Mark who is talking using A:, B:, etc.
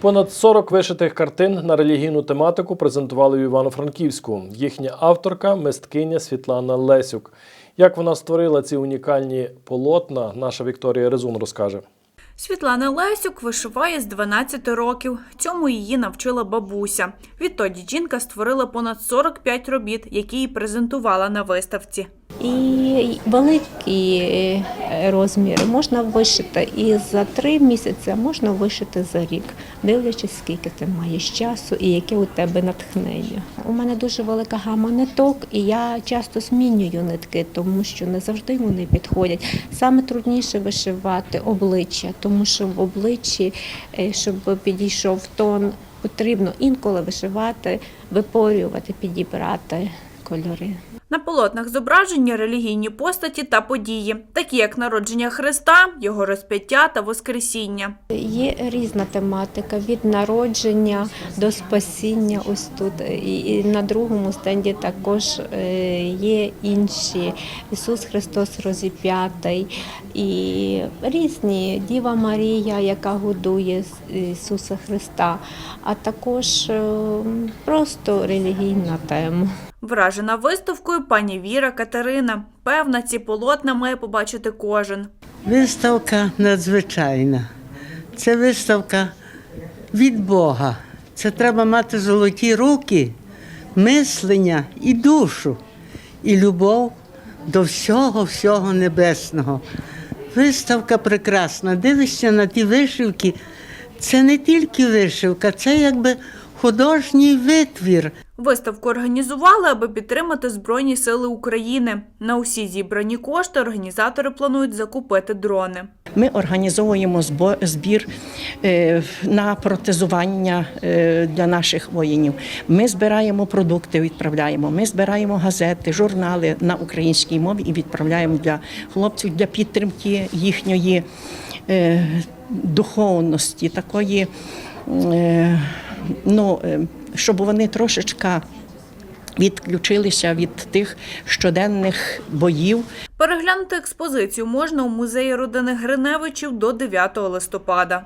A: Понад 40 вишитих картин на релігійну тематику презентували в Івано-Франківську. Їхня авторка мисткиня Світлана Лесюк. Як вона створила ці унікальні полотна, наша Вікторія Резун розкаже.
B: Світлана Лесюк вишиває з 12 років. Цьому її навчила бабуся. Відтоді жінка створила понад 45 робіт, які їй презентувала на виставці.
C: І великі е, розміри можна вишити і за три місяці, можна вишити за рік, дивлячись, скільки ти маєш часу і яке у тебе натхнення. У мене дуже велика гама ниток, і я часто змінюю нитки, тому що не завжди вони підходять. Саме трудніше вишивати обличчя, тому що в обличчі, е, щоб підійшов тон, потрібно інколи вишивати, випорювати, підібрати кольори.
B: На полотнах зображені релігійні постаті та події, такі як народження Христа, його розп'яття та Воскресіння.
C: Є різна тематика від народження до спасіння. Ось тут і на другому стенді також е, є інші Ісус Христос розіп'ятий і різні Діва Марія, яка годує Ісуса Христа, а також е, просто релігійна тема.
B: Вражена виставкою пані Віра Катерина. Певна, ці полотна має побачити кожен.
D: Виставка надзвичайна. Це виставка від Бога. Це треба мати золоті руки, мислення і душу, і любов до всього, всього небесного. Виставка прекрасна. Дивишся на ті вишивки. Це не тільки вишивка, це якби художній витвір.
B: Виставку організували, аби підтримати Збройні Сили України. На усі зібрані кошти організатори планують закупити дрони.
E: Ми організовуємо збо- збір е, на протезування е, для наших воїнів. Ми збираємо продукти, відправляємо. Ми збираємо газети, журнали на українській мові і відправляємо для хлопців для підтримки їхньої е, духовності, такої, ну, е, щоб вони трошечка відключилися від тих щоденних боїв.
B: Переглянути експозицію можна у музеї родини Гриневичів до 9 листопада.